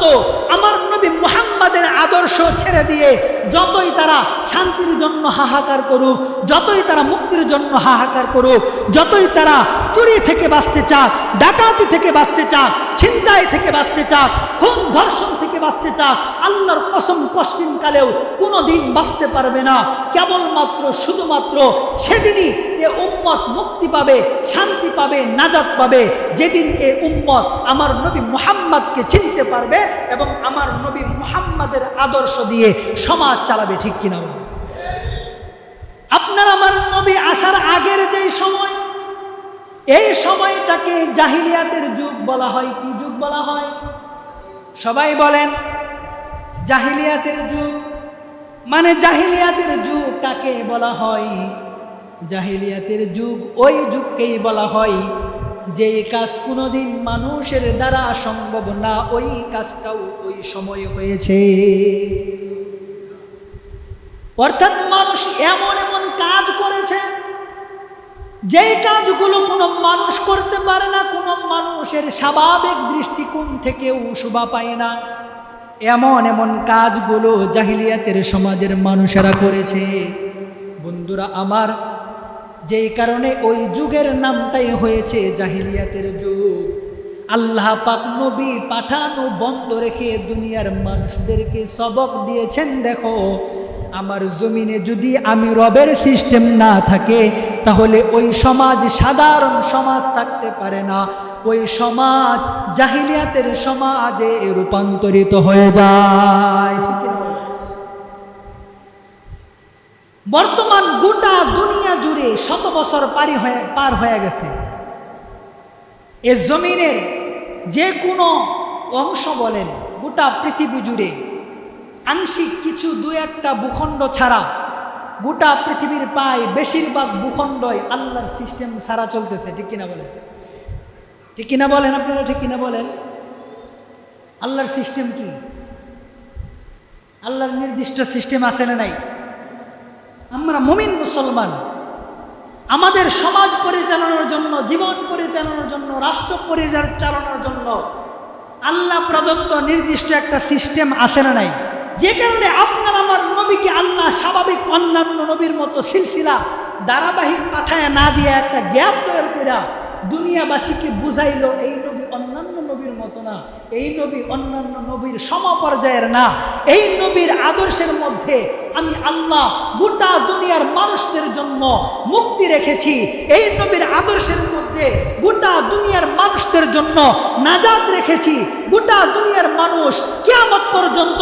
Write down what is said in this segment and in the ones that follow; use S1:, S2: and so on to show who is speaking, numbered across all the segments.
S1: পর্যন্ত আমার নবী মুহাম্মাদের আদর্শ ছেড়ে দিয়ে যতই তারা শান্তির জন্য হাহাকার করুক, যতই তারা মুক্তির জন্য হাহাকার করুক, যতই তারা চুরি থেকে বাঁচতে চাক, ডাকাতি থেকে বাঁচতে চাক, ছিনতাই থেকে বাঁচতে চাক, খুন ধর্ষণ থেকে বাঁচতে চাক, আল্লাহর কসম কষ্টিন কালেও কোনো দিন বাঁচতে পারবে না। কেবলমাত্র, শুধুমাত্র সেদিনই এ উম্মত মুক্তি পাবে, শান্তি পাবে, নাজাত পাবে। যেদিন এ উম্মত আমার নবী মুহাম্madকে চিনতে পারবে এবং আমার নবী মুহাম্মাদের আদর্শ দিয়ে সমাজ চালাবে, ঠিক কিনা আপনার আমার নবী আসার আগের যেই সময়, এই সময়টাকে জাহিলিয়াতের যুগ বলা হয়। কি যুগ বলা হয়? সবাই বলেন, জাহিলিয়াতের যুগ। মানে জাহিলিয়াতের যুগ কাকে বলা হয়? জাহিলিয়াতের যুগ ওই যুগকেই বলা হয়, যে কাজ কোনোদিন মানুষের দ্বারা সম্ভব না, ওই কাজটাও ওই সময় হয়েছে। অর্থাৎ মানুষ এমন এমন যেই কাজগুলো কোনো মানুষ করতে পারে না, কোনো মানুষের স্বাভাবিক দৃষ্টিকোণ থেকেও শোভা পায় না। এমন এমন কাজগুলো জাহিলিয়াতের সমাজের মানুষেরা করেছে। বন্ধুরা আমার, যেই কারণে ওই যুগের নামটাই হয়েছে জাহিলিয়াতের যুগ। আল্লাহ পাক নবী পাঠানো বন্ধ রেখে দুনিয়ার মানুষদেরকে সবক দিয়েছেন, দেখো আমার জমিনে যদি আমি রবের সিস্টেম না থাকে, তাহলে ওই সমাজ সাধারণ সমাজ থাকতে পারে না ওই সমাজ জাহিলিয়াতের সমাজে রূপান্তরিত হয়ে যায়, ঠিক? বর্তমান গোটা দুনিয়া জুড়ে শত বছর পারি হয়ে, পার হয়ে গেছে এ জমিনের যে কোনো অংশ বলেন, গোটা পৃথিবী জুড়ে আংশিক কিছু দু একটা ভূখণ্ড ছাড়া গোটা পৃথিবীর প্রায় বেশিরভাগ ভূখণ্ডই আল্লাহর সিস্টেম ছাড়া চলতেছে, ঠিক কিনা বলেন? ঠিক কিনা বলেন আপনারা, ঠিক কিনা বলেন? আল্লাহর সিস্টেম কি? আল্লাহর নির্দিষ্ট সিস্টেম আছে না নাই? আমরা মুমিন মুসলমান। আমাদের সমাজ পরিচালনার জন্য, জীবন পরিচালনার জন্য, রাষ্ট্র পরিচালনার জন্য আল্লাহ প্রদত্ত নির্দিষ্ট একটা সিস্টেম আছে না নাই? যে কারণে আপনার আমার নবীকে আল্লাহ স্বাভাবিক অন্যান্য নবীর মতো সিলসিলা ধারাবাহিক পাঠায় না দিয়ে একটা গ্যাপ তৈরি করে দুনিয়াবাসীকে বুঝাইল, এই নবী অন্যান্য নবীর মতো না, এই নবী অন্যান্য নবীর সমপর্যায়ের না, এই নবীর আদর্শের মধ্যে আমি আল্লাহ গোটা দুনিয়ার মানুষদের জন্য মুক্তি রেখেছি, এই নবীর আদর্শের মধ্যে গোটা দুনিয়ার মানুষদের জন্য নাজাদ রেখেছি। গোটা দুনিয়ার মানুষ কিয়ামত পর্যন্ত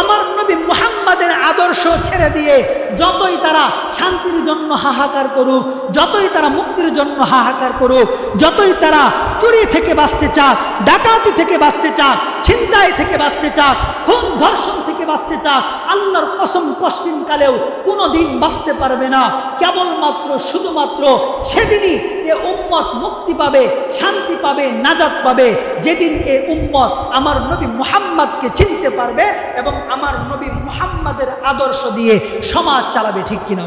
S1: আমার নবী মুহাম্মাদের আদর্শ ছেড়ে দিয়ে যতই তারা শান্তির জন্য হাহাকার করুক, যতই তারা মুক্তির জন্য হাহাকার করুক, যতই তারা চুরি থেকে বাঁচতে চাক, ডাকাতি থেকে বাঁচতে চাক, ছিনতাই থেকে বাঁচতে চাক, খুন ধর্ষণ বাঁচতে চাক, আল্লাহর কসম কষ্টিন কালেও কোনো দিন বাঁচতে পারবে না কেবলমাত্র, শুধুমাত্র সেদিনই এ উম্মত মুক্তি পাবে, শান্তি পাবে, নাজাত পাবে যেদিন এ উম্মত আমার নবী মোহাম্মদকে চিনতে পারবে এবং আমার নবী মোহাম্মদের আদর্শ দিয়ে সমাজ চালাবে, ঠিক কিনা?